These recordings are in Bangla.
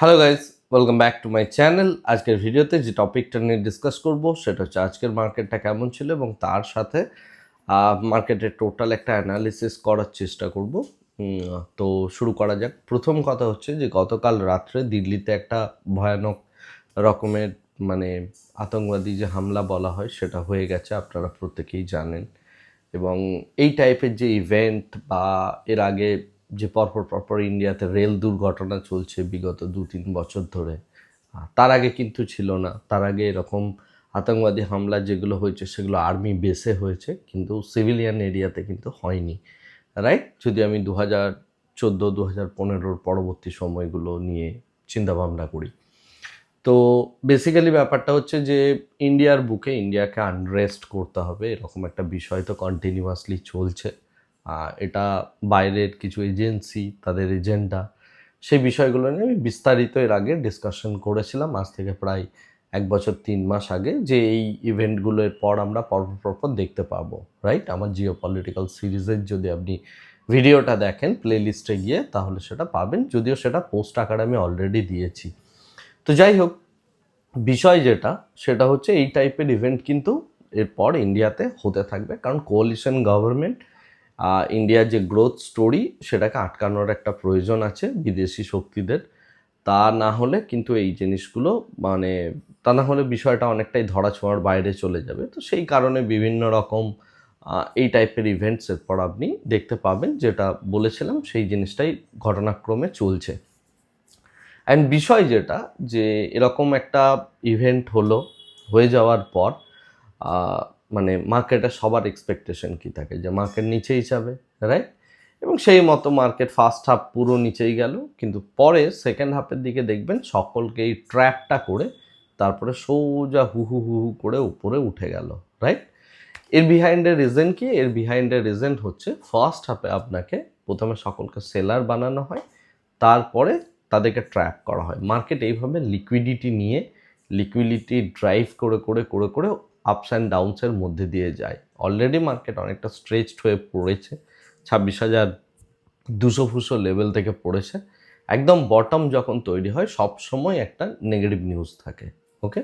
Hello guys welcome back to my channel আজকের ভিডিওতে যে টপিকটা নিয়ে ডিসকাস করব, সেটা হচ্ছে আজকের মার্কেটটা কেমন ছিল এবং তার সাথে মার্কেটের টোটাল একটা অ্যানালিসিস করার চেষ্টা করব। তো শুরু করা যাক। প্রথম কথা হচ্ছে যে গতকাল রাত্রে দিল্লিতে একটা ভয়ানক রকমের মানে আতঙ্কবাদী যে হামলা বলা হয়, সেটা হয়ে গেছে, আপনারা প্রত্যেকেই জানেন। এবং এই টাইপের যে ইভেন্ট বা এর আগে যে পরপর পরপর ইন্ডিয়াতে রেল দুর্ঘটনা চলছে বিগত দু তিন বছর ধরে। তার আগে কিন্তু ছিল না। তার আগে এরকম আতঙ্কবাদী হামলা যেগুলো হয়েছে সেগুলো আর্মি বেসে হয়েছে, কিন্তু সিভিলিয়ান এরিয়াতে কিন্তু হয়নি। রাইট যদি আমি দু হাজার চোদ্দ দু হাজার পনেরোর পরবর্তী সময়গুলো নিয়ে চিন্তাভাবনা করি। তো বেসিক্যালি ব্যাপারটা হচ্ছে যে ইন্ডিয়ার বুকে ইন্ডিয়াকে আনরেস্ট করতে হবে, এরকম একটা বিষয় তো কন্টিনিউয়াসলি চলছে। এটা বাইরের কিছু এজেন্সি, তাদের এজেন্ডা, সেই বিষয়গুলো নিয়ে আমি বিস্তারিত এর আগে ডিসকাশন করেছিলাম। আজ থেকে প্রায় এক বছর, তিন মাস আগে যে এই ইভেন্টগুলোর পর আমরা পরপর পরপর দেখতে পাবো রাইট আমার জিও পলিটিক্যাল সিরিজের যদি আপনি ভিডিওটা দেখেন প্লে লিস্টে গিয়ে, তাহলে সেটা পাবেন। যদিও সেটা পোস্ট আকারে আমি অলরেডি দিয়েছি। তো যাই হোক, বিষয় যেটা, সেটা হচ্ছে এই টাইপের ইভেন্ট কিন্তু এরপর ইন্ডিয়াতে হতে থাকবে। কারণ কোয়ালিশন গভর্নমেন্ট ইন্ডিয়ার যে গ্রোথ স্টোরি সেটাকে আটকানোর একটা প্রয়োজন আছে বিদেশি শক্তিদের। তা না হলে কিন্তু এই জিনিসগুলো মানে তা না হলে বিষয়টা অনেকটাই ধরা ছোঁয়ার বাইরে চলে যাবে। তো সেই কারণে বিভিন্ন রকম এই টাইপের ইভেন্টস এরপর আপনি দেখতে পাবেন। যেটা বলেছিলাম, সেই জিনিসটাই ঘটনাক্রমে চলছে। অ্যান্ড বিষয় যেটা, যে এরকম একটা ইভেন্ট হলো, হয়ে যাওয়ার পর মানে মার্কেটে সবার এক্সপেকটেশন কি থাকে? যে মার্কেট নিচেই যাবে রাইট এবং সেই মতো মার্কেট ফার্স্ট হাফ পুরো নিচেই গেল, কিন্তু পরে সেকেন্ড হাফের দিকে দেখবেন সকলকে এই ট্র্যাপটা করে তারপরে সোজা হু হু হু হু করে উপরে উঠে গেল রাইট এর বিহাইন্ডের রিজন কি? এর বিহাইন্ডের রিজন হচ্ছে ফার্স্ট হাফে আপনাকে প্রথমে সকলকে সেলার বানানো হয়, তারপরে তাদেরকে ট্র্যাপ করা হয়। মার্কেট এইভাবে লিকুইডিটি নিয়ে লিকুইডিটি ড্রাইভ করে করে করে করে আপস অ্যান্ড ডাউনসের মধ্যে দিয়ে যায়। অলরেডি মার্কেট অনেকটা স্ট্রেচড হয়ে পড়েছে। ছাব্বিশ হাজার দুশো ফুশো লেভেল থেকে পড়েছে। একদম বটম যখন তৈরি হয়, সব সময় একটা নেগেটিভ নিউজ থাকে ওকে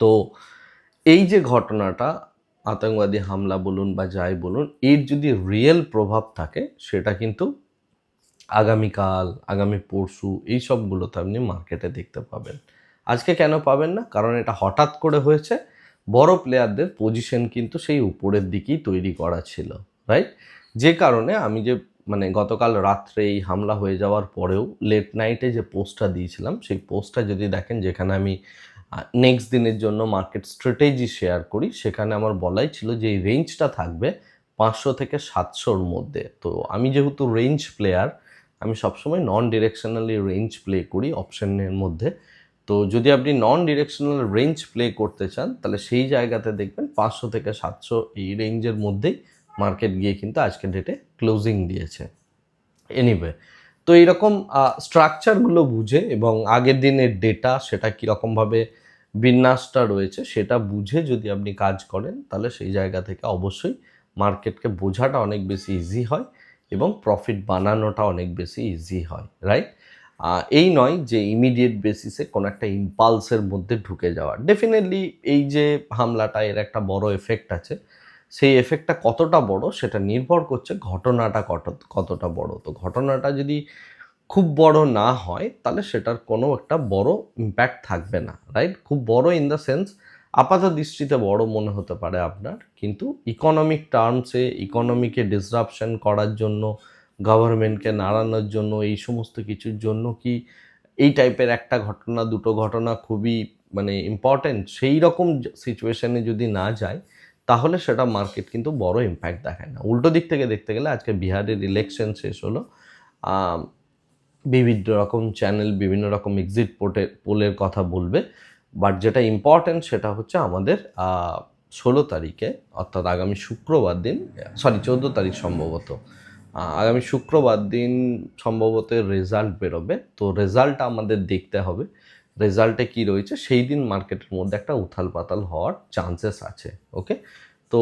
তো এই যে ঘটনাটা, আতঙ্কবাদী হামলা বলুন বা যাই বলুন, এর যদি রিয়েল প্রভাব থাকে, সেটা কিন্তু আগামীকাল, আগামী পরশু, এই সবগুলোতে আপনি মার্কেটে দেখতে পাবেন। আজকে কেন পাবেন না? কারণ এটা হঠাৎ করে হয়েছে। বড় প্লেয়ারদের পজিশন কিন্তু সেই উপরের দিকেই তৈরি করা ছিল রাইট যে কারণে আমি যে মানে গতকাল রাত্রে এই হামলা হয়ে যাওয়ার পরেও লেট নাইটে যে পোস্টটা দিয়েছিলাম, সেই পোস্টটা যদি দেখেন, যেখানে আমি নেক্সট দিনের জন্য মার্কেট স্ট্র্যাটেজি শেয়ার করি, সেখানে আমার বলাই ছিল যে এই রেঞ্জটা থাকবে পাঁচশো থেকে সাতশোর মধ্যে। তো আমি যেহেতু রেঞ্জ প্লেয়ার আমি সবসময় নন ডিরেকশনালি রেঞ্জ প্লে করি অপশনের মধ্যে। তো যদি আপনি নন ডিরেকশনাল রেঞ্জ প্লে করতে চান, তাহলে সেই জায়গাতে দেখবেন পাঁচশো থেকে সাতশো এই রেঞ্জের মধ্যেই মার্কেট গিয়ে কিন্তু আজকের ডেটে ক্লোজিং দিয়েছে। এনিওয়ে তো এইরকম স্ট্রাকচারগুলো বুঝে এবং আগের দিনের ডেটা সেটা কীরকমভাবে বিন্যাসটা রয়েছে সেটা বুঝে যদি আপনি কাজ করেন, তাহলে সেই জায়গা থেকে অবশ্যই মার্কেটকে বোঝাটা অনেক বেশি ইজি হয় এবং প্রফিট বানানোটা অনেক বেশি ইজি হয় রাইট এই নয় যে ইমিডিয়েট বেসিসে কোনো একটা ইম্পালসের মধ্যে ঢুকে যাওয়া। ডেফিনেটলি এই যে হামলাটা, এর একটা বড় এফেক্ট আছে। সেই এফেক্টটা কতটা বড় সেটা নির্ভর করছে ঘটনাটা কত, কতটা বড়। তো ঘটনাটা যদি খুব বড় না হয়, তাহলে সেটার কোনো একটা বড় ইম্প্যাক্ট থাকবে না রাইট খুব বড় ইন দ্য সেন্স আপাত দৃষ্টিতে বড় মনে হতে পারে আপনার, কিন্তু ইকোনমিক টার্মসে ইকোনমিকে ডিসরাপশন করার জন্য গভর্নমেন্টকে নাড়ানোর জন্য, এই সমস্ত কিছুর জন্য কি এই টাইপের একটা ঘটনা, দুটো ঘটনা খুবই মানে ইম্পর্ট্যান্ট সেই রকম সিচুয়েশানে যদি না যায়, তাহলে সেটা মার্কেট কিন্তু বড় ইম্প্যাক্ট দেখায় না। উল্টো দিক থেকে দেখতে গেলে আজকে বিহারের ইলেকশন শেষ হলো বিভিন্ন রকম চ্যানেল বিভিন্ন রকম এক্সিট পোটে পোলের কথা বলবে বাট যেটা ইম্পর্ট্যান্ট সেটা হচ্ছে আমাদের ষোলো তারিখে, অর্থাৎ আগামী শুক্রবার দিন সরি চোদ্দ তারিখ সম্ভবত আগামী শুক্রবার দিন সম্ভবত রেজাল্ট বেরোবে। তো রেজাল্টটা আমাদের দেখতে হবে। রেজাল্টে কি রয়েছে? সেই দিন মার্কেটের মধ্যে একটা উথাল পাতাল হওয়ার চান্সেস আছে ওকে তো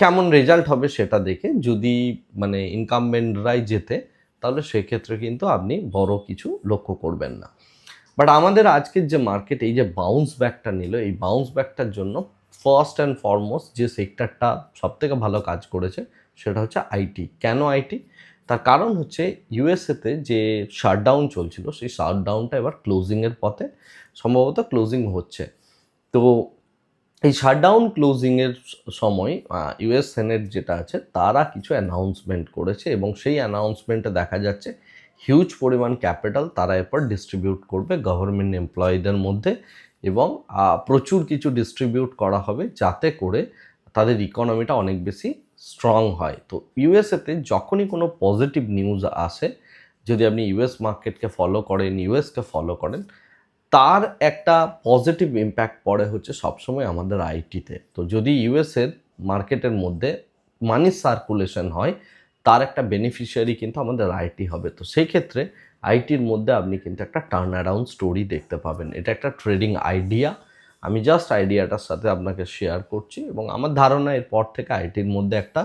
কেমন রেজাল্ট হবে সেটা দেখে যদি মানে ইনকামবেন্টরাই যেতে তাহলে সেক্ষেত্রে কিন্তু আপনি বড় কিছু লক্ষ্য করবেন না। বাট আমাদের আজকের যে মার্কেট এই যে বাউন্স ব্যাকটা নিল, এই বাউন্স ব্যাকটার জন্য ফার্স্ট অ্যান্ড ফরমোস্ট যে সেক্টরটা সবথেকে ভালো কাজ করেছে সেটা হচ্ছে আইটি। কেন আইটি? তার কারণ হচ্ছে ইউএসএতে যে শাটডাউন চলছিল, সেই শাটডাউনটা এবার ক্লোজিংয়ের পথে সম্ভবত ক্লোজিং হচ্ছে। তো এই শাটডাউন ক্লোজিংয়ের সময় ইউএস সেনেট যেটা আছে, তারা কিছু অ্যানাউন্সমেন্ট করেছে এবং সেই অ্যানাউন্সমেন্টে দেখা যাচ্ছে হিউজ পরিমাণ ক্যাপিটাল তারা এরপর ডিস্ট্রিবিউট করবে গভর্নমেন্ট এমপ্লয়ীদের মধ্যে এবং প্রচুর কিছু ডিস্ট্রিবিউট করা হবে যাতে করে তাদের ইকোনমিটা অনেক বেশি স্ট্রং হয়। তো ইউএসএতে যখনই কোনো পজিটিভ নিউজ আসে, যদি আপনি ইউএস মার্কেটকে ফলো করেন ইউএসকে ফলো করেন, তার একটা পজিটিভ ইম্প্যাক্ট পড়ে হচ্ছে সবসময় আমাদের আইটিতে তো। যদি ইউএসের মার্কেটের মধ্যে মানি সার্কুলেশন হয়, তার একটা বেনিফিশিয়ারি কিন্তু আমাদের আইটি হবে। তো সেই ক্ষেত্রে আইটির মধ্যে আপনি কিন্তু একটা টার্ন অ্যারাউন্ড স্টোরি দেখতে পাবেন। এটা একটা ট্রেডিং আইডিয়া আমি জাস্ট আইডিয়াটার সাথে আপনাকে শেয়ার করছি এবং আমার ধারণা এরপর থেকে আইটির মধ্যে একটা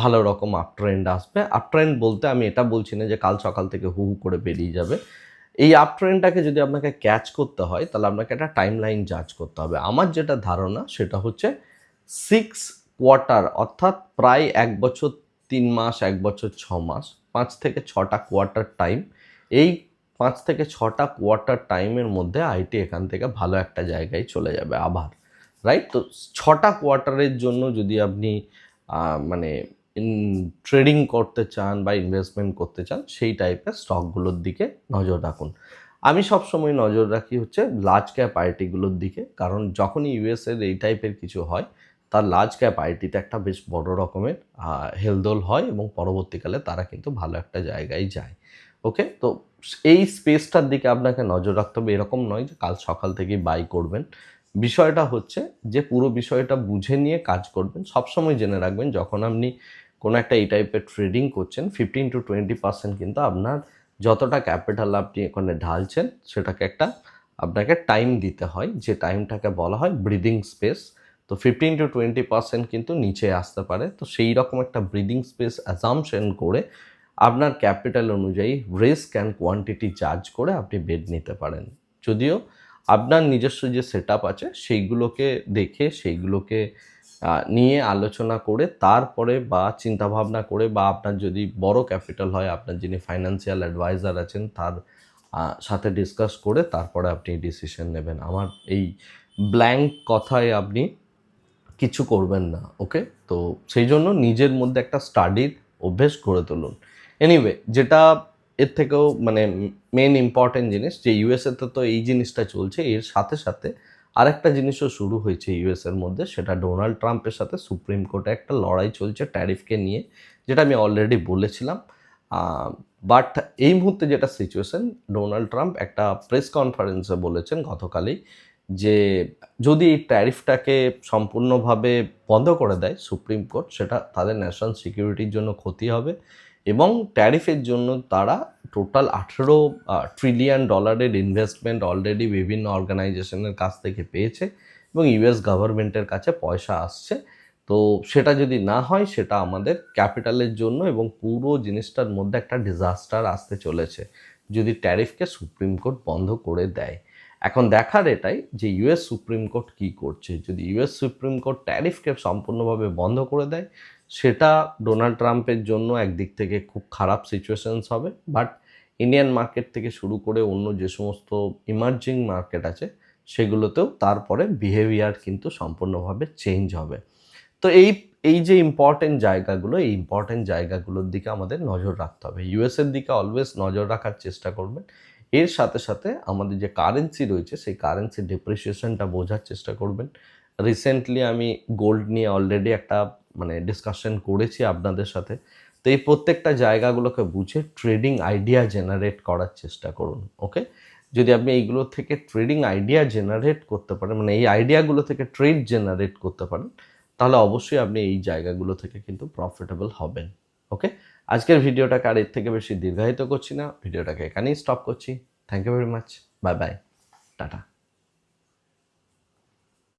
ভালো রকম আপ ট্রেন্ড আসবে। আপ ট্রেন্ড বলতে আমি এটা বলছি না যে কাল সকাল থেকে হু হু করে বেরিয়ে যাবে। এই আপ ট্রেন্ডটাকে যদি আপনাকে ক্যাচ করতে হয়, তাহলে আপনাকে একটা টাইম লাইন জাজ করতে হবে। আমার যেটা ধারণা, সেটা হচ্ছে সিক্স কোয়ার্টার অর্থাৎ প্রায় এক বছর তিন মাস, এক বছর ছ মাস, পাঁচ থেকে ছটা কোয়ার্টার টাইম এই পাঁচ থেকে ছটা কোয়ার্টার টাইমের মধ্যে আইটি এখান থেকে ভালো একটা জায়গায় চলে যাবে আবার রাইট তো ছটা কোয়ার্টারের জন্য যদি আপনি মানে ট্রেডিং করতে চান বা ইনভেস্টমেন্ট করতে চান, সেই টাইপের স্টকগুলোর দিকে নজর রাখুন। আমি সবসময় নজর রাখি হচ্ছে লার্জ ক্যাপ আইটিগুলোর দিকে, কারণ যখনই ইউএসের এই টাইপের কিছু হয়, তার লার্জ ক্যাপ আইটিতে একটা বেশ বড় রকমের হেলদোল হয় এবং পরবর্তীকালে তারা কিন্তু ভালো একটা জায়গায় যায়। ওকে তো এই স্পেসটার দিকে আপনাকে নজর রাখতে হবে। এরকম নয় যে কাল সকাল থেকেই বাই করবেন। বিষয়টা হচ্ছে যে পুরো বিষয়টা বুঝে নিয়ে কাজ করবেন। সবসময় জেনে রাখবেন, যখন আপনি কোনো একটা এই টাইপের ট্রেডিং করছেন ফিফটিন টু টোয়েন্টি পার্সেন্ট কিন্তু আপনার যতটা ক্যাপিটাল আপনি এখানে ঢালছেন, সেটাকে একটা আপনাকে টাইম দিতে হয়। যে টাইমটাকে বলা হয় ব্রিদিং স্পেস তো ফিফটিন টু টোয়েন্টি পার্সেন্ট কিন্তু নিচে আসতে পারে। তো সেই রকম একটা ব্রিদিং স্পেস অ্যাজামশন করে আপনার ক্যাপিটাল অনুযায়ী রিস্ক অ্যান্ড কোয়ান্টিটি চার্জ করে আপনি বেড নিতে পারেন। যদিও আপনার নিজস্ব যে সেট আছে, সেইগুলোকে দেখে, সেইগুলোকে নিয়ে আলোচনা করে, তারপরে বা চিন্তাভাবনা করে বা আপনার যদি বড় ক্যাপিটাল হয়, আপনার যিনি ফাইন্যান্সিয়াল অ্যাডভাইজার আছেন, তার সাথে ডিসকাস করে তারপরে আপনি ডিসিশন নেবেন। আমার এই ব্ল্যাঙ্ক কথায় আপনি কিছু করবেন না ওকে তো সেই জন্য নিজের মধ্যে একটা স্টাডির অভ্যেস গড়ে তুলুন। এনিওয়ে যেটা এর থেকেও মানে মেন ইম্পর্টেন্ট জিনিস যে ইউএসএতে তো এই জিনিসটা চলছে, এর সাথে সাথে আরেকটা জিনিসও শুরু হয়েছে ইউএস এর মধ্যে, সেটা ডোনাল্ড ট্রাম্পের সাথে সুপ্রিম কোর্টে একটা লড়াই চলছে ট্যারিফকে নিয়ে, যেটা আমি অলরেডি বলেছিলাম। বাট এই মুহূর্তে যেটা সিচুয়েশন ডোনাল্ড ট্রাম্প একটা প্রেস কনফারেন্সে বলেছেন গতকালই যে যদি এই ট্যারিফটাকে সম্পূর্ণভাবে বন্ধ করে দেয় সুপ্রিম কোর্ট সেটা তাদের ন্যাশনাল সিকিউরিটির জন্য ক্ষতি হবে। এবং ট্যারিফের জন্য তারা টোটাল আঠেরো ট্রিলিয়ন ডলারের ইনভেস্টমেন্ট অলরেডি বিভিন্ন অর্গানাইজেশনের কাছ থেকে পেয়েছে এবং ইউএস গভর্নমেন্টের কাছে পয়সা আসছে। তো সেটা যদি না হয়, সেটা আমাদের ক্যাপিটালের জন্য এবং পুরো জিনিসটার মধ্যে একটা ডিজাস্টার আসতে চলেছে যদি ট্যারিফকে সুপ্রিম কোর্ট বন্ধ করে দেয়। এখন দেখার এটাই যে ইউএস সুপ্রিম কোর্ট কী করছে। যদি ইউএস সুপ্রিম কোর্ট ট্যারিফকে সম্পূর্ণভাবে বন্ধ করে দেয় সেটা ডোনাল্ড ট্রাম্পের জন্য একদিক থেকে খুব খারাপ সিচুয়েশনস হবে বাট ইন্ডিয়ান মার্কেট থেকে শুরু করে অন্য যে সমস্ত ইমার্জিং মার্কেট আছে, সেগুলোতেও তারপরে বিহেভিয়ার কিন্তু সম্পূর্ণভাবে চেঞ্জ হবে। তো এই এই যে ইম্পর্টেন্ট জায়গাগুলো, এই ইম্পর্টেন্ট জায়গাগুলোর দিকে আমাদের নজর রাখতে হবে। ইউএসের দিকে অলওয়েজ নজর রাখার চেষ্টা করবেন। এর সাথে সাথে আমাদের যে কারেন্সি রয়েছে, সেই কারেন্সি ডেপ্রিসিয়েশনটা বোঝার চেষ্টা করবেন। রিসেন্টলি আমি গোল্ড নিয়ে অলরেডি একটা মানে ডিসকাশন করেছি আপনাদের সাথে। তো এই প্রত্যেকটা জায়গাগুলোকে বুঝে ট্রেডিং আইডিয়া জেনারেট করার চেষ্টা করুন ওকে যদি আপনি এইগুলো থেকে ট্রেডিং আইডিয়া জেনারেট করতে পারেন মানে এই আইডিয়াগুলো থেকে ট্রেড জেনারেট করতে পারেন, তাহলে অবশ্যই আপনি এই জায়গাগুলো থেকে কিন্তু প্রফিটেবল হবেন ওকে আজকের ভিডিওটাকে আর এর থেকে বেশি দীর্ঘায়িত করছি না, ভিডিওটাকে এখানেই স্টপ করছি। Thank you very much bye bye tata